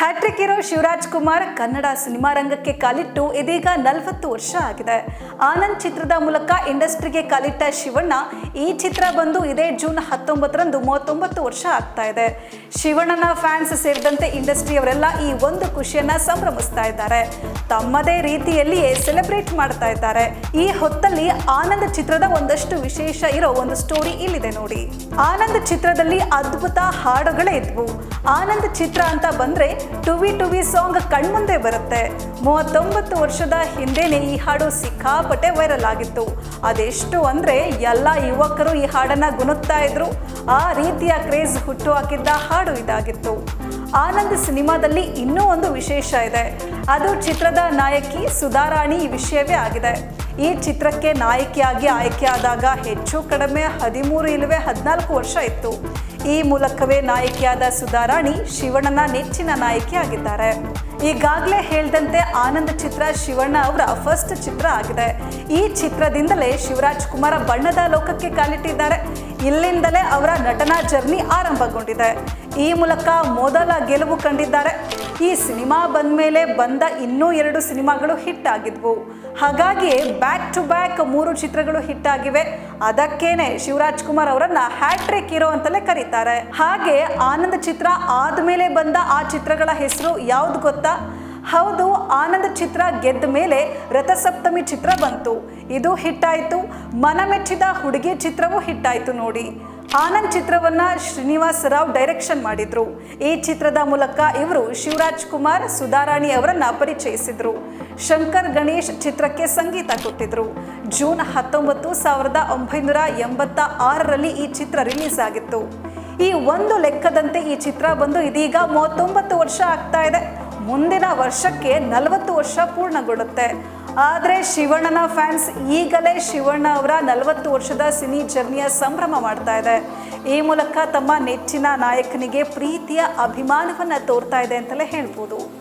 Hat trick ಇರೋ Shivraj Kumar Kannada cinema ರಂಗಕ್ಕೆ ಕಾಲಿಟ್ಟು ಇದೀಗ ನಲವತ್ತು ವರ್ಷ ಆಗಿದೆ. ಆನಂದ್ ಚಿತ್ರದ ಮೂಲಕ ಇಂಡಸ್ಟ್ರಿಗೆ ಕಾಲಿಟ್ಟ ಶಿವಣ್ಣ ಈ ಚಿತ್ರ ಬಂದು ಇದೇ ಜೂನ್ ಹತ್ತೊಂಬತ್ತರಂದು ಮೂವತ್ತೊಂಬತ್ತು ವರ್ಷ ಆಗ್ತಾ ಇದೆ. ಶಿವಣ್ಣನ ಫ್ಯಾನ್ಸ್ ಸೇರಿದಂತೆ ಇಂಡಸ್ಟ್ರಿಯವರೆಲ್ಲ ಈ ಒಂದು ಖುಷಿಯನ್ನ ಸಂಭ್ರಮಿಸ್ತಾ ಇದ್ದಾರೆ. ತಮ್ಮದೇ ರೀತಿಯಲ್ಲಿಯೇ ಸೆಲೆಬ್ರೇಟ್ ಮಾಡ್ತಾ ಇದ್ದಾರೆ. ಈ ಹೊತ್ತಲ್ಲಿ ಆನಂದ್ ಚಿತ್ರದ ಒಂದಷ್ಟು ವಿಶೇಷ ಇರೋ ಒಂದು ಸ್ಟೋರಿ ಇಲ್ಲಿದೆ ನೋಡಿ. ಆನಂದ್ ಚಿತ್ರದಲ್ಲಿ ಅದ್ಭುತ ಹಾಡುಗಳೇ ಇದ್ವು. ಆನಂದ್ ಚಿತ್ರ ಅಂತ ಬಂದ್ರೆ ಟುವಿ ಟುವಿ ಸಾಂಗ್ ಕಣ್ಮುಂದೆ ಬರುತ್ತೆ. ಮೂವತ್ತೊಂಬತ್ತು ವರ್ಷದ ಹಿಂದೆನೆ ಈ ಹಾಡು ಸಿಕ್ಕಾಪಟ್ಟೆ ವೈರಲ್ ಆಗಿತ್ತು. ಅದೆಷ್ಟು ಅಂದರೆ ಎಲ್ಲ ಯುವಕರು ಈ ಹಾಡನ್ನ ಗುಣುತ್ತಾ ಇದ್ರು. ಆ ರೀತಿಯ ಕ್ರೇಜ್ ಹುಟ್ಟು ಹಾಕಿದ್ದ ಹಾಡು ಇದಾಗಿತ್ತು. ಆನಂದ್ ಸಿನಿಮಾದಲ್ಲಿ ಇನ್ನೂ ಒಂದು ವಿಶೇಷ ಇದೆ. ಅದು ಚಿತ್ರದ ನಾಯಕಿ ಸುಧಾರಾಣಿ ಈ ವಿಷಯವೇ ಆಗಿದೆ. ಈ ಚಿತ್ರಕ್ಕೆ ನಾಯಕಿಯಾಗಿ ಆಯ್ಕೆಯಾದಾಗ ಹೆಚ್ಚು ಕಡಿಮೆ ಹದಿಮೂರು ಇಲ್ಲವೇ ಹದಿನಾಲ್ಕು ವರ್ಷ ಇತ್ತು. ಈ ಮೂಲಕವೇ ನಾಯಕಿಯಾದ ಸುಧಾರಾಣಿ ಶಿವಣ್ಣನ ನೆಚ್ಚಿನ ನಾಯಕಿ ಆಗಿದ್ದಾರೆ ಈಗಾಗಲೇ ಹೇಳಿದಂತೆ ಆನಂದ್ ಚಿತ್ರ ಶಿವಣ್ಣ ಅವರ ಫಸ್ಟ್ ಚಿತ್ರ ಆಗಿದೆ. ಈ ಚಿತ್ರದಿಂದಲೇ ಶಿವರಾಜ್ ಕುಮಾರ ಬಣ್ಣದ ಲೋಕಕ್ಕೆ ಕಾಲಿಟ್ಟಿದ್ದಾರೆ. ಇಲ್ಲಿಂದಲೇ ಅವರ ನಟನಾ ಜರ್ನಿ ಆರಂಭಗೊಂಡಿದೆ. ಈ ಮೂಲಕ ಮೊದಲ ಗೆಲುವು ಕಂಡಿದ್ದಾರೆ. ಈ ಸಿನಿಮಾ ಬಂದ ಮೇಲೆ ಬಂದ ಇನ್ನೂ ಎರಡು ಸಿನಿಮಾಗಳು ಹಿಟ್ ಆಗಿದ್ವು. ಹಾಗಾಗಿ ಬ್ಯಾಕ್ ಟು ಬ್ಯಾಕ್ ಮೂರು ಚಿತ್ರಗಳು ಹಿಟ್ ಆಗಿವೆ. ಅದಕ್ಕೇನೆ ಶಿವರಾಜ್ ಕುಮಾರ್ ಅವರನ್ನ ಹ್ಯಾಟ್ರಿಕ್ ಹೀರೋ ಅಂತಲೇ ಕರೀತಾರೆ. ಹಾಗೆ ಆನಂದ ಚಿತ್ರ ಆದಮೇಲೆ ಬಂದ ಆ ಚಿತ್ರಗಳ ಹೆಸರು ಯಾವ್ದು ಗೊತ್ತಾ? ಹೌದು, ಆನಂದ ಚಿತ್ರ ಗೆದ್ದ ಮೇಲೆ ರಥಸಪ್ತಮಿ ಚಿತ್ರ ಬಂತು. ಇದು ಹಿಟ್ ಆಯ್ತು. ಮನಮೆಚ್ಚಿದ ಹುಡುಗಿ ಚಿತ್ರವೂ ಹಿಟ್ ಆಯ್ತು ನೋಡಿ. ಆನಂದ್ ಚಿತ್ರವನ್ನ ಶ್ರೀನಿವಾಸ್ ರಾವ್ ಡೈರೆಕ್ಷನ್ ಮಾಡಿದ್ರು. ಈ ಚಿತ್ರದ ಮೂಲಕ ಇವರು ಶಿವರಾಜ್ ಕುಮಾರ್, ಸುಧಾರಾಣಿ ಅವರನ್ನ ಪರಿಚಯಿಸಿದ್ರು. ಶಂಕರ್ ಗಣೇಶ್ ಚಿತ್ರಕ್ಕೆ ಸಂಗೀತ ಕೊಟ್ಟಿದ್ರು. ಜೂನ್ ಹತ್ತೊಂಬತ್ತು ಸಾವಿರದ ಒಂಬೈನೂರ ಎಂಬತ್ತ ಆರರಲ್ಲಿ ಈ ಚಿತ್ರ ರಿಲೀಸ್ ಆಗಿತ್ತು. ಈ ಒಂದು ಲೆಕ್ಕದಂತೆ ಈ ಚಿತ್ರ ಬಂದು ಇದೀಗ ಮೂವತ್ತೊಂಬತ್ತು ವರ್ಷ ಆಗ್ತಾ ಇದೆ. ಮುಂದಿನ ವರ್ಷಕ್ಕೆ ನಲವತ್ತು ವರ್ಷ ಪೂರ್ಣಗೊಳ್ಳುತ್ತೆ. ಆದರೆ ಶಿವಣ್ಣನ ಫ್ಯಾನ್ಸ್ ಈಗಲೇ ಶಿವಣ್ಣ ಅವರ ನಲವತ್ತು ವರ್ಷದ ಸಿನಿ ಜರ್ನಿಯ ಸಂಭ್ರಮ ಮಾಡ್ತಾ ಇದೆ. ಈ ಮೂಲಕ ತಮ್ಮ ನೆಚ್ಚಿನ ನಾಯಕನಿಗೆ ಪ್ರೀತಿಯ ಅಭಿಮಾನವನ್ನು ತೋರ್ತಾ ಇದೆ ಅಂತಲೇ ಹೇಳ್ಬೋದು.